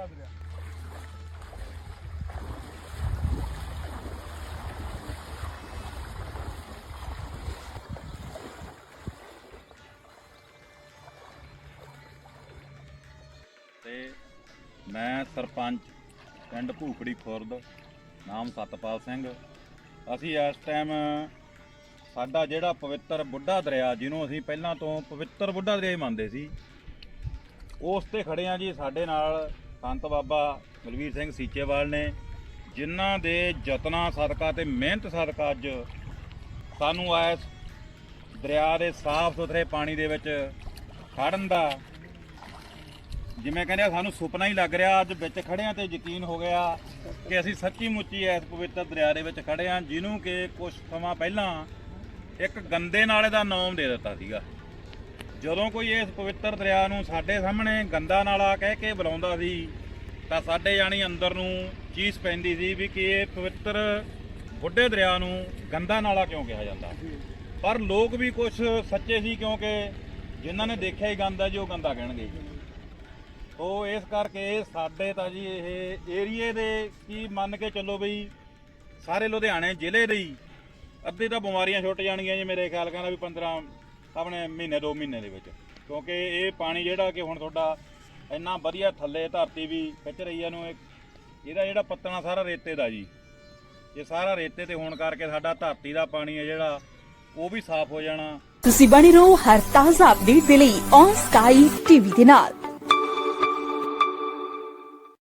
ਬੁੱਢਾ ਦਰਿਆ ਤੇ ਮੈਂ ਸਰਪੰਚ ਪਿੰਡ ਭੂਖੜੀ ਖੁਰਦ, ਨਾਮ ਸਤਪਾਲ ਸਿੰਘ। ਅਸੀਂ ਇਸ ਟਾਈਮ ਸਾਡਾ ਜਿਹੜਾ ਪਵਿੱਤਰ ਬੁੱਢਾ ਦਰਿਆ, ਜਿਹਨੂੰ ਅਸੀਂ ਪਹਿਲਾਂ ਤੋਂ ਪਵਿੱਤਰ ਬੁੱਢਾ ਦਰਿਆ ਹੀ ਮੰਨਦੇ ਸੀ, ਉਸ ਤੇ ਖੜੇ ਆ ਜੀ ਸਾਡੇ ਨਾਲ ਸੰਤ ਬਾਬਾ ਬਲਵੀਰ ਸਿੰਘ ਸੀਚੇਵਾਲ ਨੇ, ਜਿਨ੍ਹਾਂ ਦੇ ਯਤਨਾਂ ਸਦਕਾ ਤੇ ਮਿਹਨਤ ਸਦਕਾ ਅੱਜ ਸਾਨੂੰ ਇਸ ਦਰਿਆ ਦੇ ਸਾਫ਼ ਸੁਥਰੇ ਪਾਣੀ ਦੇ ਵਿੱਚ ਖੜਨ ਦਾ ਜਿਵੇਂ ਕਹਿੰਦੇ ਆ, ਸਾਨੂੰ ਸੁਪਨਾ ਹੀ ਲੱਗ ਰਿਹਾ, ਅੱਜ ਵਿੱਚ ਖੜਿਆਂ ਤੇ ਯਕੀਨ ਹੋ ਗਿਆ ਕਿ ਅਸੀਂ ਸੱਚੀ ਮੁੱਚੀ ਇਸ ਪਵਿੱਤਰ ਦਰਿਆ ਦੇ ਵਿੱਚ ਖੜੇ ਆ ਜਿਹਨੂੰ ਕਿ ਕੁਝ ਸਮਾਂ ਪਹਿਲਾਂ ਇੱਕ ਗੰਦੇ ਨਾਲੇ ਦਾ ਨਾਮ ਦੇ ਦਿੱਤਾ ਸੀਗਾ। ਜਦੋਂ ਕੋਈ ਇਸ ਪਵਿੱਤਰ ਦਰਿਆ ਨੂੰ ਸਾਡੇ ਸਾਹਮਣੇ ਗੰਦਾ ਨਾਲਾ ਕਹਿ ਕੇ ਬੁਲਾਉਂਦਾ ਸੀ, ਤਾਂ ਸਾਡੇ ਜਾਣੀ ਅੰਦਰ ਨੂੰ ਚੀਸ ਪੈਂਦੀ ਸੀ ਵੀ ਕਿ ਇਹ ਪਵਿੱਤਰ ਬੁੱਢੇ ਦਰਿਆ ਨੂੰ ਗੰਦਾ ਨਾਲਾ ਕਿਉਂ ਕਿਹਾ ਜਾਂਦਾ? ਪਰ ਲੋਕ ਵੀ ਕੁਝ ਸੱਚੇ ਸੀ ਕਿਉਂਕਿ ਜਿਨ੍ਹਾਂ ਨੇ ਦੇਖਿਆ ਹੀ ਗੰਦਾ ਜੀ, ਉਹ ਗੰਦਾ ਕਹਿਣਗੇ ਉਹ ਇਸ ਕਰਕੇ ਸਾਡੇ ਤਾਂ ਜੀ ਇਹ ਏਰੀਏ ਦੇ ਕੀ ਮੰਨ ਕੇ ਚੱਲੋ ਬਈ, ਸਾਰੇ ਲੁਧਿਆਣੇ ਜ਼ਿਲ੍ਹੇ ਦੇ ਹੀ ਅੱਧੇ ਤਾਂ ਬਿਮਾਰੀਆਂ ਛੁੱਟ ਜਾਣਗੀਆਂ ਜੀ ਮੇਰੇ ਖਿਆਲ ਕਹਿੰਦਾ ਵੀ 15 ਆਪਣੇ ਮਹੀਨੇ ਦੋ ਮਹੀਨੇ ਦੇ ਵਿੱਚ। ਕਿਉਂਕਿ ਇਹ ਪਾਣੀ ਜਿਹੜਾ ਕਿ ਹੁਣ ਤੁਹਾਡਾ ਇੰਨਾ ਵਧੀਆ ਥੱਲੇ ਧਰਤੀ ਵੀ ਖਿੱਚ ਰਹੀ ਹੈ ਨੂੰ ਇਹ- ਇਹਦਾ ਜਿਹੜਾ ਪੱਤਣਾ ਸਾਰਾ ਰੇਤੇ ਦਾ ਜੀ। ਇਹ ਸਾਰਾ ਰੇਤੇ ਤੇ ਹੋਣ ਕਰਕੇ ਸਾਡਾ ਧਰਤੀ ਦਾ ਪਾਣੀ ਹੈ ਜਿਹੜਾ, ਉਹ ਵੀ ਸਾਫ਼ ਹੋ ਜਾਣਾ। ਤੁਸੀਂ ਬਣੇ ਰਹੋ ਹਰ ਤਾਜ਼ਾ ਅਪਡੇਟ ਦੇ ਲਈ ਔਨ ਸਕਾਈ ਟੀਵੀ ਦੇ ਨਾਲ।